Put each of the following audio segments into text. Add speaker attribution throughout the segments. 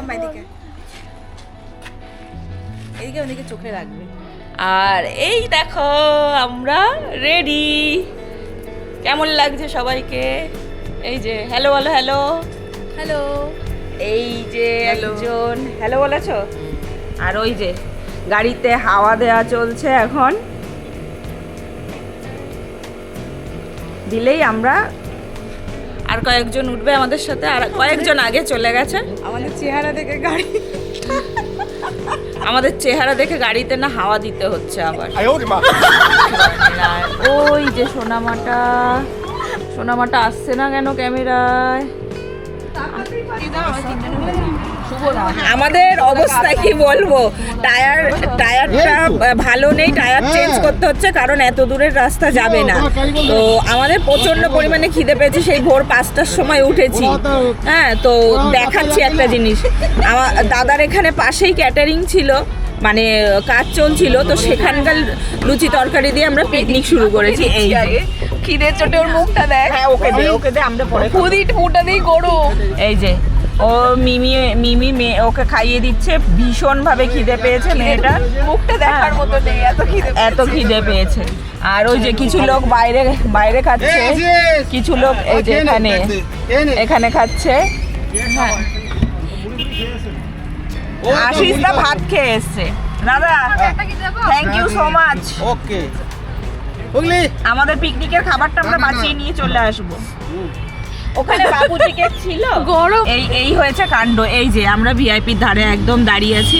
Speaker 1: মাম্মা এদিকে এদিকে ওদিকে চোখে রাখবে
Speaker 2: আর এই দেখো আমরা রেডি কেমন লাগছে সবাইকে? এই যে হ্যালো বলো হ্যালো
Speaker 1: হ্যালো
Speaker 2: এই যে একজন হ্যালো বলেছ? আর ওই যে গাড়িতে হাওয়া দেওয়া চলছে এখন। দিলেই আমরা আর কয়েকজন উঠবে আমাদের সাথে আর কয়েকজন আগে চলে গেছে।
Speaker 1: আমাদের চেহারা দেখে গাড়ি।
Speaker 2: আমাদের চেহারা দেখে গাড়িতে না হাওয়া দিতে হচ্ছে আবার। ওই যে সোনামাটা। সোনামাটা আসছে না কেন ক্যামেরায়? আমাদের অবস্থা কি বলব? টায়ার টায়ারটা ভালো নেই টায়ার চেঞ্জ করতে হচ্ছে কারণ এত দূরের রাস্তা যাবে না। তো আমাদের প্রচণ্ড পরিমাণে খিদে পেয়েছে সেই ভোর পাঁচটার সময় উঠেছি। হ্যাঁ তো দেখাচ্ছি একটা জিনিস। আমার দাদার এখানে পাশেই ক্যাটারিং ছিল মানে কাজ চলছিল তো সেখানকার লুচি তরকারি দিয়ে আমরা পিকনিক শুরু করেছি। এই যে।
Speaker 1: খিদের চোটে ওর মুখটা দেখ।
Speaker 2: হ্যাঁ ওকে দে ওকে দে আমরা পরে খাব।
Speaker 1: খুদি ফুটা দিয়ে গরম
Speaker 2: এই যে। ও মিমি মিমি মেয়ে ওকে খাইয়ে দিচ্ছে ভীষণ ভাবে খিদে পেয়েছে মেয়েটা
Speaker 1: মুখটা দেখার মতো নেই এত খিদে
Speaker 2: এত খিদে পেয়েছে। আর ওই যে কিছু লোক বাইরে বাইরে খাচ্ছে কিছু লোক এই যে এখানে এখানে খাচ্ছে। হ্যাঁ। আশিস দা ভাত খেয়ে এসছে। দাদা thank you so much
Speaker 3: okay
Speaker 2: আমাদের পিকনিকের খাবারটা আমরা বাঁচিয়ে নিয়ে চলে আসব। ওখানে বাবুজিকে ছিল?
Speaker 1: গরম।
Speaker 2: এই এই হয়েছে কাণ্ড। এই যে আমরা ভিআইপির ধারে একদম দাঁড়িয়ে আছি।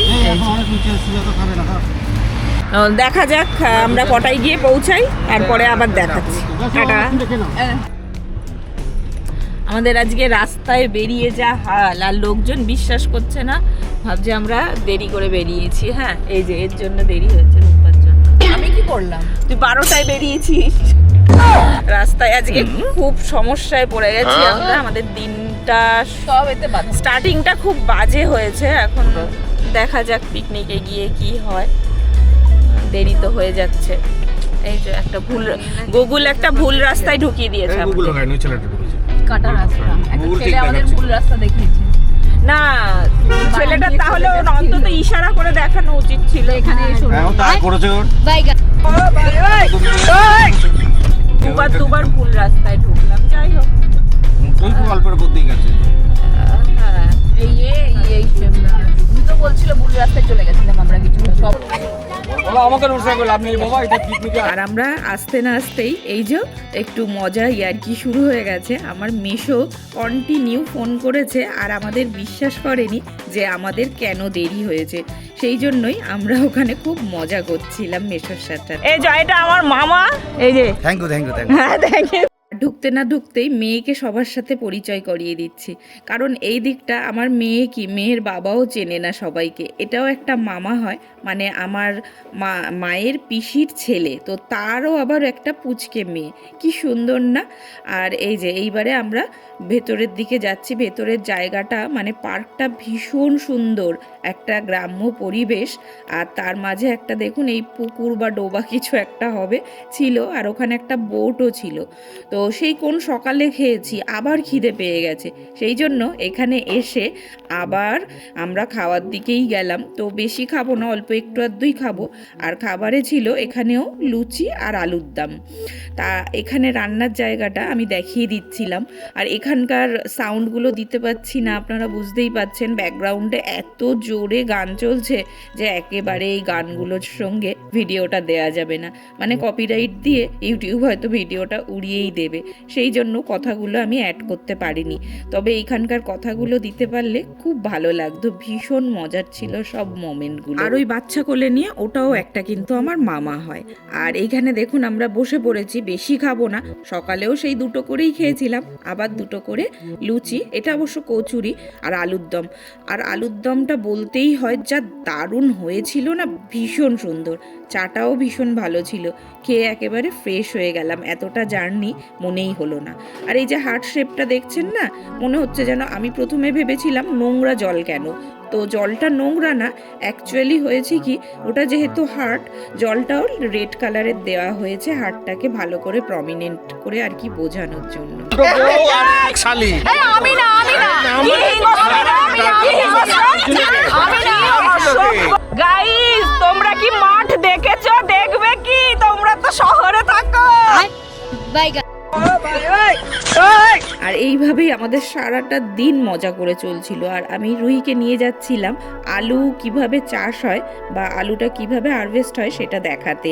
Speaker 2: এই দেখা যাক আমরা কটায় গিয়ে পৌঁছাই তারপরে আবার দেখাচ্ছি। টাটা। আমাদের আজকে রাস্তায় বেরিয়ে যা হাল আর লোকজন বিশ্বাস করছে না। ভাবছে আমরা দেরি করে বেরিয়েছি হ্যাঁ? এই যে এর জন্য দেরি হয়েছে রূপার জন্য।
Speaker 1: আমি কি করলাম?
Speaker 2: তুই বারোটায় বেরিয়েছিস। রাস্তায় আজকে খুব সমস্যায় পড়ে গেছি আমরা আমাদের দিনটা
Speaker 1: সব এতে
Speaker 2: স্টার্টিংটা খুব বাজে হয়েছে এখন দেখা যাক পিকনিকে গিয়ে কি হয়। দেরি তো হয়ে যাচ্ছে। এই যে একটা ভুল গুগল একটা ভুল রাস্তায় ঢুকিয়ে দিয়েছে
Speaker 3: গুগল ছেলেটা
Speaker 1: কাটা রাস্তা। একটা ছেলে আমাদের ভুল রাস্তা দেখিয়েছে।
Speaker 2: না ছেলেটা তাহলে ওর অন্তত ইশারা করে দেখানো উচিত ছিল।
Speaker 1: এখানে এসো।
Speaker 3: তাই করেছে ওর।
Speaker 2: দুবার দুবার ভুল রাস্তায় ঢুকলাম যাই হোক।
Speaker 3: বুদ্ধি গেছে?
Speaker 2: হ্যাঁ
Speaker 1: এই এই এই তো বলছিল ভুল রাস্তায় চলে গেছিলাম আমরা কিছু সব
Speaker 2: আর আমরা আস্তে না আসতেই এই যে একটু মজা ইয়ার্কি শুরু হয়ে গেছে। আমার মেশো কন্টিনিউ ফোন করেছে আর আমাদের বিশ্বাস করেনি যে আমাদের কেন দেরি হয়েছে। সেই জন্যই আমরা ওখানে খুব মজা করছিলাম মেশোর সাথে। এই যে এটা আমার মামা। এই যে।
Speaker 3: Thank you thank you thank
Speaker 2: হ্যাঁ দেখে ঢুকতে না ঢুকতেই মেয়েকে সবার সাথে পরিচয় করিয়ে দিচ্ছি। কারণ এই দিকটা আমার মেয়ে কি, মেয়ের বাবাও চেনে না সবাইকে। এটাও একটা মামা হয় মানে আমার মা, মায়ের পিসির ছেলে। তো তারও আবার একটা পুচকে মেয়ে। কি সুন্দর না? আর এই যে, এইবারে আমরা ভেতরের দিকে যাচ্ছি। ভেতরের জায়গাটা মানে পার্কটা ভীষণ সুন্দর। একটা গ্রাম্য পরিবেশ। আর তার মাঝে একটা, দেখুন, এই পুকুর বা ডোবা কিছু একটা হবে, ছিল। আর ওখানে একটা বোটও ছিল। তো সেই কোন সকালে খেয়েছি, আবার খিদে পেয়ে গেছে। সেই জন্য এখানে এসে আবার আমরা খাওয়ার দিকেই গেলাম। তো বেশি খাব না, অল্প একটু আধটুই খাব। আর খাবারে ছিল এখানেও লুচি আর আলুর দাম। তা এখানে রান্নার জায়গাটা আমি দেখিয়ে দিচ্ছিলাম। আর এখানকার সাউন্ডগুলো দিতে পাচ্ছি না, আপনারা বুঝতেই পাচ্ছেন ব্যাকগ্রাউন্ডে এত জোরে গান চলছে যে একেবারে এই গানগুলোর সঙ্গে ভিডিওটা দেয়া যাবে না। মানে কপিরাইট দিয়ে ইউটিউব হয়তো ভিডিওটা উড়িয়েই দেবে। সেই জন্য কথাগুলো আমি অ্যাড করতে পারিনি। তবে এইখানকার কথাগুলো দিতে পারলে খুব ভালো লাগতো। ভীষণ মজার ছিল সব মোমেন্টগুলো। আর ওই বাচ্চা কোলে নিয়ে ওটাও একটা কিন্তু আমার মামা হয়। আর এইখানে দেখুন আমরা বসে পড়েছি বেশি খাব না। সকালেও সেই দুটো করেই খেয়েছিলাম। আবার দুটো করে লুচি এটা অবশ্য কচুরি আর আলুর দম। আর আলুর দমটা বলতেই হয় যা দারুণ হয়েছিল না ভীষণ সুন্দর। চাটাও ভীষণ ভালো ছিল। খেয়ে একেবারে ফ্রেশ হয়ে গেলাম। এতটা জার্নি মনেই হলো না। আর এই যে হার্ট শেপটা দেখছেন না মনে হচ্ছে যেন আমি প্রথমে ভেবেছিলাম নোংরা জল কেন। তো জলটা নোংরা না অ্যাকচুয়ালি হয়েছে কি ওটা যেহেতু হার্ট জলটাও রেড কালারের দেওয়া হয়েছে হার্টটাকে ভালো করে প্রমিনেন্ট করে আর কি বোঝানোর জন্য।
Speaker 1: আমি না আমি না
Speaker 2: আর এইভাবেই আমাদের সারাটা দিন মজা করে চলছিল আর আমি রুহিকে নিয়ে যাচ্ছিলাম আলু কীভাবে চাষ হয় বা আলুটা কীভাবে হারভেস্ট হয় সেটা দেখাতে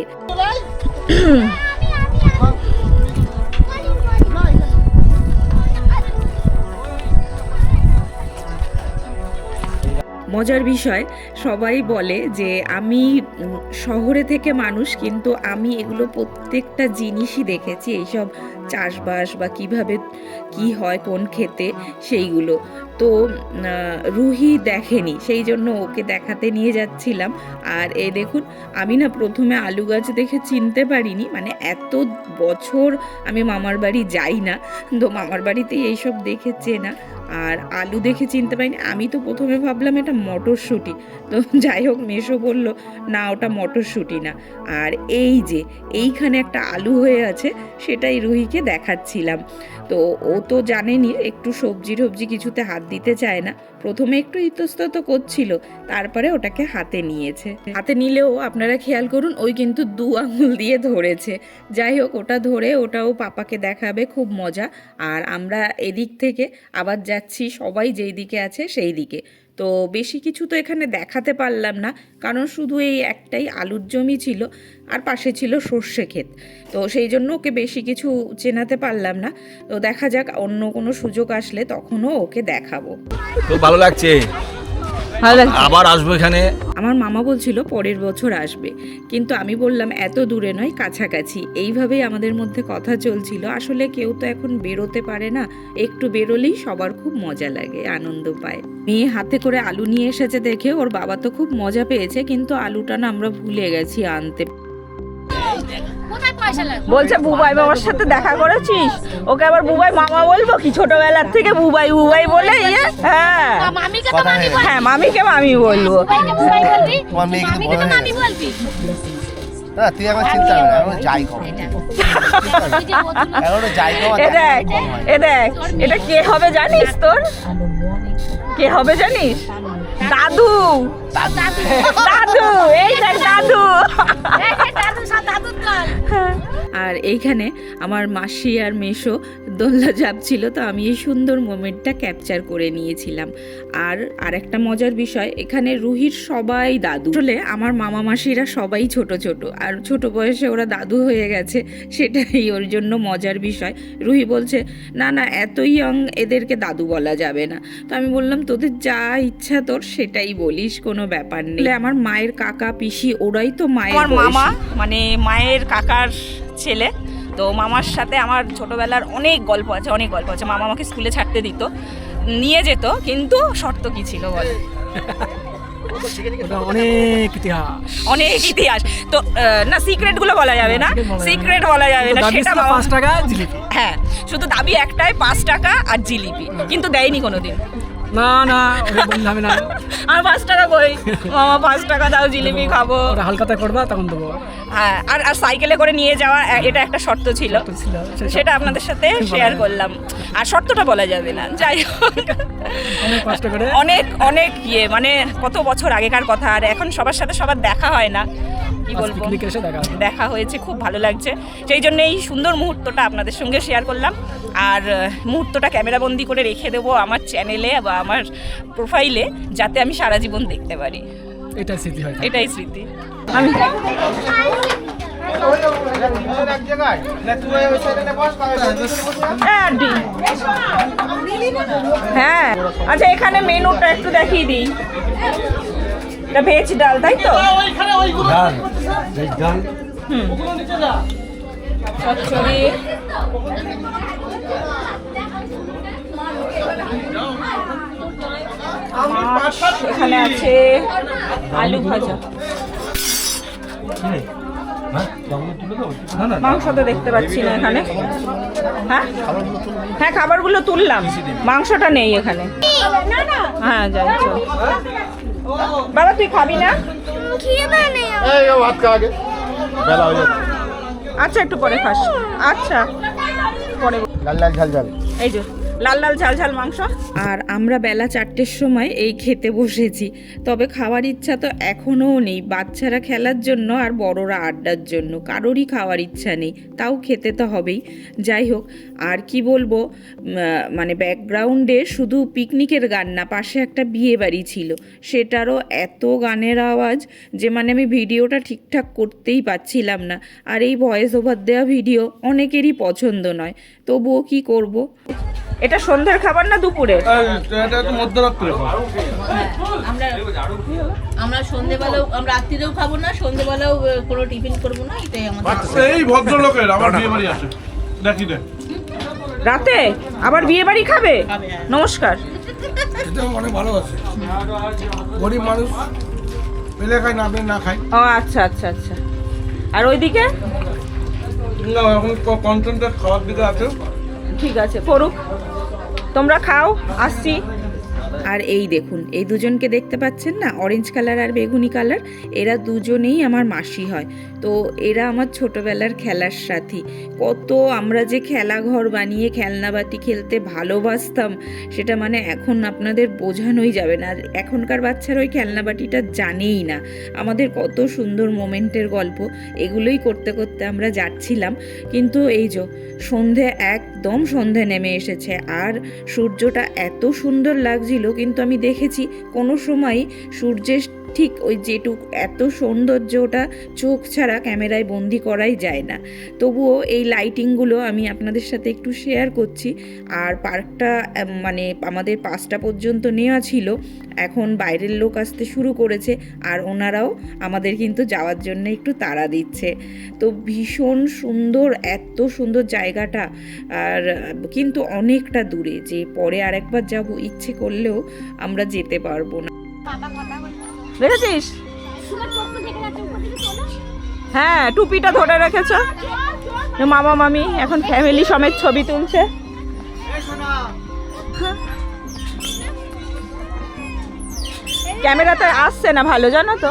Speaker 2: মজার বিষয়, সবাই বলে যে আমি শহরে থেকে মানুষ, কিন্তু আমি এগুলো প্রত্যেকটা জিনিসই দেখেছি, এইসব চাষবাস বা কীভাবে কি হয়, কোন খেতে সেইগুলো। তো রুহি দেখেনি, সেই জন্য ওকে দেখাতে নিয়ে যাচ্ছিলাম। আর এ দেখুন, আমি না প্রথমে আলু গাছ দেখে চিনতে পারিনি মানে এত বছর আমি মামার বাড়ি যাই না, তো মামার বাড়িতেই এইসব দেখেছে না আর আলু দেখে চিনতে পারিনি। আমি তো প্রথমে ভাবলাম এটা মটরশুঁটি। তো যাই হোক, মেশো বলল, না, ওটা মটরশুঁটি না। আর এই যে, এইখানে একটা আলু হয়ে আছে, সেটাই রুহিকে দেখাচ্ছিলাম। তো ও তো জানেনি, একটু সবজি টবজি কিছুতে হাত দিতে চায় না। প্রথমে একটু ইতস্তত করছিল, তারপরে ওটাকে হাতে নিয়েছে। হাতে নিলেও আপনারা খেয়াল করুন, ওই কিন্তু দু আঙুল দিয়ে ধরেছে। যাই হোক, ওটা ধরে ওটাও পাপাকে দেখাবে, খুব মজা। আর আমরা এদিক থেকে আবার যাচ্ছি, সবাই যেই দিকে আছে সেই দিকে। তো বেশি কিছু তো এখানে দেখাতে পারলাম না, কারণ শুধু এই একটাই আলুর জমি ছিল আর পাশে ছিল সর্ষে ক্ষেত। তো সেই জন্য ওকে বেশি কিছু চেনাতে পারলাম না। তো দেখা যাক অন্য কোনো সুযোগ আসলে তখনও ওকে দেখাবো।
Speaker 3: খুব ভালো লাগছে। আবার আসব এখানে।
Speaker 2: আমার মামা বলছিল পরের বছর আসবে। কিন্তু আমি বললাম এত দূরে নয় কাছাকাছি। এইভাবেই আমাদের মধ্যে কথা চলছিল। আসলে কেউ তো এখন বেরোতে পারে না। একটু বেরোলেই সবার খুব মজা লাগে আনন্দ পায়। মেয়ে হাতে করে আলু নিয়ে এসেছে দেখে ওর বাবা তো খুব মজা পেয়েছে কিন্তু আলুটা না আমরা ভুলে গেছি আনতে।
Speaker 4: বলছে বুবাই মামার সাথে দেখা করেছিস? ওকে আবার বুবাই মামা বলব কি? ছোটবেলার থেকে বুবাই বুবাই বলে ইয়ে হ্যাঁ।
Speaker 1: মামি বলবি।
Speaker 4: হ্যাঁ মামিকে মামি বলব।
Speaker 5: না তুই আমার চিন্তা এখন যাই কম এখন যাই কম
Speaker 4: এটা কে হবে জানিস তোর? কে হবে জানিস? দাদু। দাদু। এই দেখ দাদু।
Speaker 1: এই যে দাদু সব দাদুর দল।
Speaker 2: আর এইখানে আমার মাসি আর মেশো দোল্লা ছিল তো আমি এই সুন্দর মোমেন্টটা ক্যাপচার করে নিয়েছিলাম। আর আরেকটা মজার বিষয় এখানে রুহির সবাই দাদু। আসলে আমার মামা মাসিরা সবাই ছোট ছোট আর ছোট বয়সে ওরা দাদু হয়ে গেছে সেটাই ওর জন্য মজার বিষয়। রুহি বলছে না না এত ইয়ং এদেরকে দাদু বলা যাবে না। তো আমি বললাম তোদের যা ইচ্ছা তোর সেটাই বলিস কোনো ব্যাপার নেই। আমার মায়ের কাকা পিসি ওরাই তো মায়ের
Speaker 4: আমার মামা মানে মায়ের কাকার ছেলে। তো মামার সাথে আমার ছোটবেলার অনেক গল্প আছে অনেক গল্প আছে। মামা আমাকে স্কুলে ছাড়তে দিত নিয়ে যেত কিন্তু শর্ত কি ছিল বল?
Speaker 6: অনেক ইতিহাস।
Speaker 4: অনেক ইতিহাস। তো না সিক্রেটগুলো বলা যাবে না। সিক্রেট বলা যাবে না সেটা
Speaker 6: পাঁচ টাকা জিলিপি।
Speaker 4: হ্যাঁ শুধু দাবি একটাই পাঁচ টাকা আর জিলিপি। কিন্তু দেয়নি কোনোদিন।
Speaker 6: না না বললে হবে না।
Speaker 4: আর পাঁচ টাকা কই? মামা পাঁচ টাকা দাও জিলিপি খাব।
Speaker 6: ওটা হালকাতে করবা তখন দেবো।
Speaker 4: হ্যাঁ আর আর সাইকেলে করে নিয়ে যাওয়া এটা একটা শর্ত ছিল।
Speaker 6: সেটা
Speaker 4: আপনাদের সাথে শেয়ার করলাম। আর শর্তটা বলা যাবে না যাই হোক।
Speaker 6: অনেক
Speaker 4: অনেক ইয়ে মানে কত বছর আগেকার কথা আর এখন সবার সাথে সবার দেখা হয় না। কি বলব?
Speaker 6: দেখা
Speaker 4: হয়েছে খুব ভালো লাগছে। সেই জন্য এই সুন্দর মুহূর্তটা আপনাদের সঙ্গে শেয়ার করলাম। আর মুহূর্তটা ক্যামেরাবন্দি করে রেখে দেবো আমার চ্যানেলে বা আমার প্রোফাইলে যাতে আমি সারা জীবন দেখতে পারি।
Speaker 6: এটাই স্মৃতি হয়।
Speaker 4: এটাই স্মৃতি। আমি হ্যাঁ হ্যাঁ। আচ্ছা এখানে মেনুটা একটু দেখিয়ে দিই। এটা ভেজ ডাল তাই তো? হুম। চচ্চড়ি। এখানে আছে। আলু ভাজা। মাংস তো দেখতে পাচ্ছি না এখানে। হ্যাঁ? হ্যাঁ খাবারগুলো তুললাম। মাংসটা নেই এখানে। হ্যাঁ যাই চল। বাবা তুই খাবি না?
Speaker 5: এই ও ভাত খা আগে। বেলা হয়ে যাচ্ছে।
Speaker 4: আচ্ছা একটু পরে খাস। আচ্ছা। পরে
Speaker 5: লাল লাল ঝাল ঝাল
Speaker 4: এই যে। লাল লাল ঝাল ঝাল মাংস।
Speaker 2: আর আমরা বেলা চারটের সময় এই খেতে বসেছি। তবে খাওয়ার ইচ্ছা তো এখনও নেই। বাচ্চারা খেলার জন্য আর বড়রা আড্ডার জন্য। কারোরই খাওয়ার ইচ্ছা নেই। তাও খেতে তো হবেই। যাই হোক, আর কি বলব? মানে ব্যাকগ্রাউন্ডে শুধু পিকনিকের গান না, পাশে একটা বিয়ে বাড়ি ছিল। সেটারও এত গানের আওয়াজ যে মানে আমি ভিডিওটা ঠিকঠাক করতেই পাচ্ছিলাম না। আর এই ভয়েস ওভার দেওয়া ভিডিও অনেকেরই পছন্দ নয়। তবুও কি করব?
Speaker 4: এটা সন্ধ্যার খাবার না দুপুরে?
Speaker 3: এটা একটু মধ্যরাত্রে
Speaker 1: আমরা আমরা সন্ধেবেলাও আমরা রাত্রিরেও খাব না সন্ধেবেলাও কোনো টিফিন করব না এটাই আমাদের
Speaker 7: এই ভদ্রলোকের আমার বিয়ে বাড়ি আছে। দেখি দেখ
Speaker 4: রাতে? আবার বিয়ে বাড়ি খাবে? নমস্কার।
Speaker 6: এটা অনেক ভালো আছে। গরিব মানুষ পেলে খায় না পেলে না খায়।
Speaker 4: ও আচ্ছা আচ্ছা আচ্ছা। আর ওইদিকে?
Speaker 7: না
Speaker 4: ঠিক আছে করুক তোমরা খাও আসছি।
Speaker 2: আর এই দেখুন, এই দুজনকে দেখতে পাচ্ছেন না? অরেঞ্জ কালার আর বেগুনি কালার এরা দুজনেই আমার মাসি হয়। তো এরা আমার ছোটবেলার খেলার সাথী। কত আমরা যে খেলাঘর বানিয়ে খেলনাবাতি খেলতে ভালোবাসতাম, সেটা মানে এখন আপনাদের বোঝানোই যাবে না। এখনকার বাচ্চারা ওই খেলনাবাটিটা জানেই না। আমাদের কত সুন্দর মোমেন্টের গল্প, এগুলোই করতে করতে আমরা যাচ্ছিলাম। কিন্তু এই যে সন্ধে একদম সন্ধে নেমে এসেছে। আর সূর্যটা এত সুন্দর লাগছিল কিন্তু আমি দেখেছি কোনো সময় সূর্যের ঠিক ওই যেটুক এত সৌন্দর্য ওটা চোখ ছাড়া ক্যামেরায় বন্দি করাই যায় না। তবুও এই লাইটিংগুলো আমি আপনাদের সাথে একটু শেয়ার করছি। আর পার্কটা মানে আমাদের পাঁচটা পর্যন্ত নেওয়া ছিল, এখন বাইরের লোক আসতে শুরু করেছে আর ওনারাও আমাদের কিন্তু যাওয়ার জন্য একটু তাড়া দিচ্ছে। তো ভীষণ সুন্দর, এত সুন্দর জায়গাটা। আর, কিন্তু অনেকটা দূরে, যে পরে আরেকবার যাব ইচ্ছে করলেও আমরা যেতে পারব না।
Speaker 4: দেখেছিস হ্যাঁ টুপিটা ধরে রেখেছ। মামা মামি এখন ফ্যামিলি সমেত ছবি তুলছে। ক্যামেরাতে আসছে না ভালো জানো তো?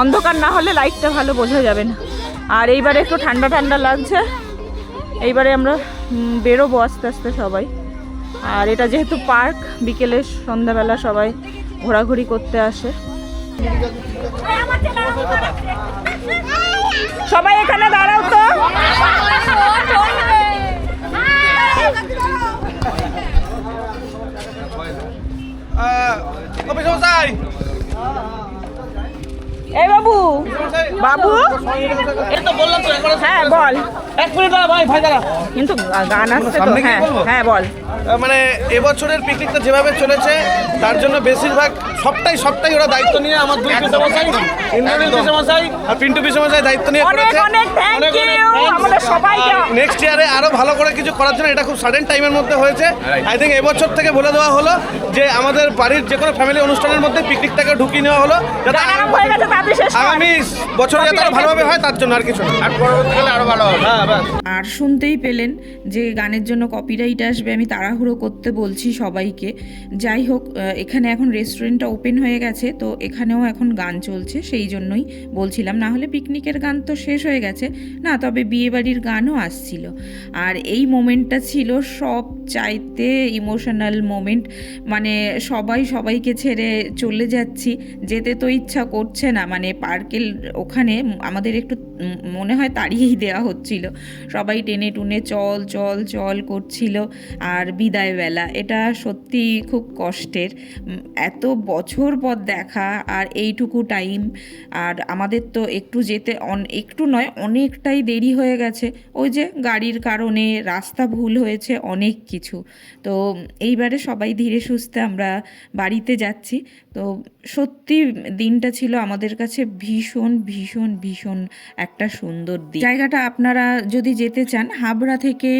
Speaker 4: অন্ধকার না হলে লাইটটা ভালো বোঝা যাবে না। আর এইবারে একটু ঠান্ডা ঠান্ডা লাগছে। এইবারে আমরা বেরোবো আস্তে আস্তে সবাই। আর এটা যেহেতু পার্ক বিকেলে সন্ধ্যাবেলা সবাই ঘোরাঘুরি করতে আসে। সবাই এখানে দাঁড়াও তো। এই বাবু। বাবু? হ্যাঁ বল।
Speaker 7: এক মিনিট দাঁড়া ভাই ভাই দাঁড়া
Speaker 4: কিন্তু গান আসছে তো। হ্যাঁ হ্যাঁ বল।
Speaker 7: মানে এবছরের পিকনিকটা যেভাবে চলেছে তার জন্য বেশিরভাগ সবটাই সবটাই ওরা দায়িত্ব নিয়ে আমার দুই পিসমশাই ইন্দ্রনীল পিসমশাই আর পিন্টু পিসমশাই দায়িত্ব নিয়ে
Speaker 4: অনেক
Speaker 7: করেছে।
Speaker 4: অনেক ইউ আমাদের সবাইকে।
Speaker 7: নেক্সট ইয়ারে আরও ভালো করে কিছু করার জন্য এটা খুব সাডেন টাইমের মধ্যে হয়েছে। আই থিঙ্ক এবছর থেকে বলে দেওয়া হলো যে আমাদের বাড়ির যে কোনো ফ্যামিলি অনুষ্ঠানের মধ্যে পিকনিকটাকে ঢুকিয়ে নেওয়া হলো। যাতে আগামী বছরে যাতে আরও ভালোভাবে হয় তার জন্য আর কিছু না। আর পরবর্তীকালে আরও ভালো হবে। হ্যাঁ ব্যাস।
Speaker 2: আর শুনতেই পেলেন যে গানের জন্য কপিরাইট আসবে আমি তাড়াহুড়ো করতে বলছি সবাইকে। যাই হোক এখানে এখন রেস্টুরেন্টটা ওপেন হয়ে গেছে তো এখানেও এখন গান চলছে সেই জন্যই বলছিলাম। না হলে পিকনিকের গান তো শেষ হয়ে গেছে। না তবে বিয়েবাড়ির গানও আসছিল। আর এই মোমেন্টটা ছিল সব চাইতে ইমোশনাল মোমেন্ট মানে সবাই সবাইকে ছেড়ে চলে যাচ্ছি যেতে তো ইচ্ছা করছে না। মানে পার্কের ওখানে আমাদের একটু মনে হয় তাড়িয়েই দেওয়া হচ্ছিল। সবাই টেনে টুনে চল চল চল করছিল আর বিদায় বেলা এটা সত্যি খুব কষ্টের। এত বছর পর দেখা আর এইটুকু টাইম আর আমাদের তো একটু যেতে অন, একটু নয়, অনেকটাই দেরি হয়ে গেছে। ওই যে গাড়ির কারণে রাস্তা ভুল হয়েছে অনেক কিছু। তো এইবারে সবাই ধীরে সুস্থে আমরা বাড়িতে যাচ্ছি। তো সত্যি দিনটা ছিল আমাদের কাছে ভীষণ ভীষণ ভীষণ একটা সুন্দর দিন। জায়গাটা আপনারা যদি যেতে চান, হাবড়া থেকে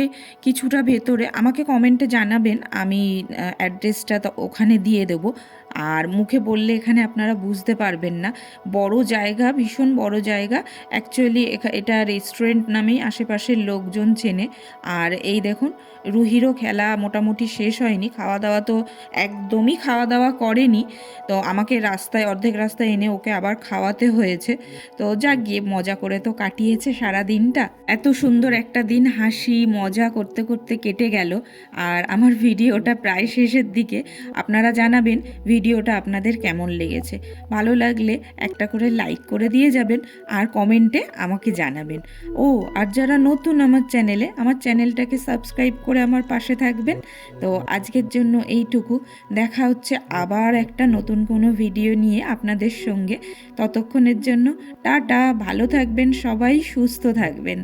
Speaker 2: কিছুটা ভেতরে আমাকে কমেন্টে জানাবেন, আমি অ্যাড্রেসটা ওখানে দিয়ে দেবো। আর মুখে বললে এখানে আপনারা বুঝতে পারবেন না। বড় জায়গা, ভীষণ বড় জায়গা। অ্যাকচুয়ালি এটা রেস্টুরেন্ট নামেই আশেপাশের লোকজন চেনে। আর এই দেখুন, রুহিরও খেলা মোটামুটি শেষ হয়নি। খাওয়া দাওয়া তো একদমই খাওয়া দাওয়া করেনি। তো আমাকে রাস্তায়, অর্ধেক রাস্তায় এনে ওকে আবার খাওয়াতে হয়েছে। তো যা গিয়ে মজা করে তো কাটিয়েছে সারা দিনটা এত সুন্দর একটা দিন, হাসি, মজা করতে করতে কেটে গেল। আর আমার ভিডিওটা প্রায় শেষের দিকে। আপনারা জানাবেন ভিডিওটা আপনাদের কেমন লেগেছে? ভালো লাগলে একটা করে লাইক করে দিয়ে যাবেন আর কমেন্টে আমাকে জানাবেন। ও, আর যারা নতুন আমার চ্যানেলে আমার চ্যানেলটাকে সাবস্ক্রাইব করে আমার পাশে থাকবেন। তো আজকের জন্য এইটুকু। দেখা হচ্ছে আবার একটা নতুন কোনো ভিডিও নিয়ে আপনাদের সঙ্গে। ততক্ষণের জন্য টাটা, ভালো থাকবেন সবাই, সুস্থ থাকবেন।